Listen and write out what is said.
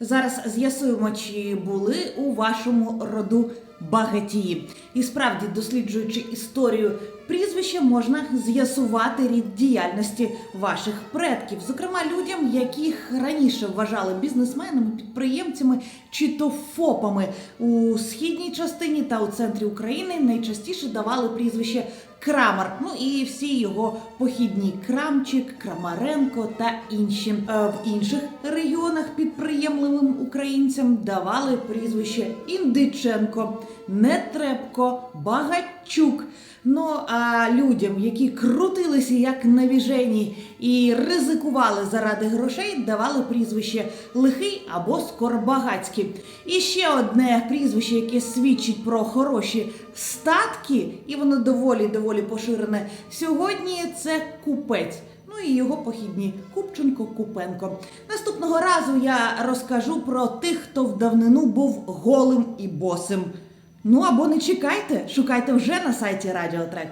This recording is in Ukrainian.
Зараз з'ясуємо, чи були у вашому роду багатії. І справді, досліджуючи історію прізвища, можна з'ясувати рід діяльності ваших предків, зокрема людям, яких раніше вважали бізнесменами, підприємцями чи то ФОПами у східній частині та у центрі України найчастіше давали прізвище Крамар. Ну і всі його похідні Крамчик, Крамаренко та інші Е, в інших регіонах підприємливим українцям давали прізвище Індиченко, Нетребко, Багатчук. Ну а людям, які крутилися як навіжені і ризикували заради грошей, давали прізвище Лихий або Скоробагацький. І ще одне прізвище, яке свідчить про хороші статки, і воно доволі доволі поширене сьогодні. Це купець. Ну і його похідні Купченко Купенко. Наступного разу я розкажу про тих, хто в давнину був голим і босим. Ну або не чекайте, шукайте вже на сайті Радіотрек.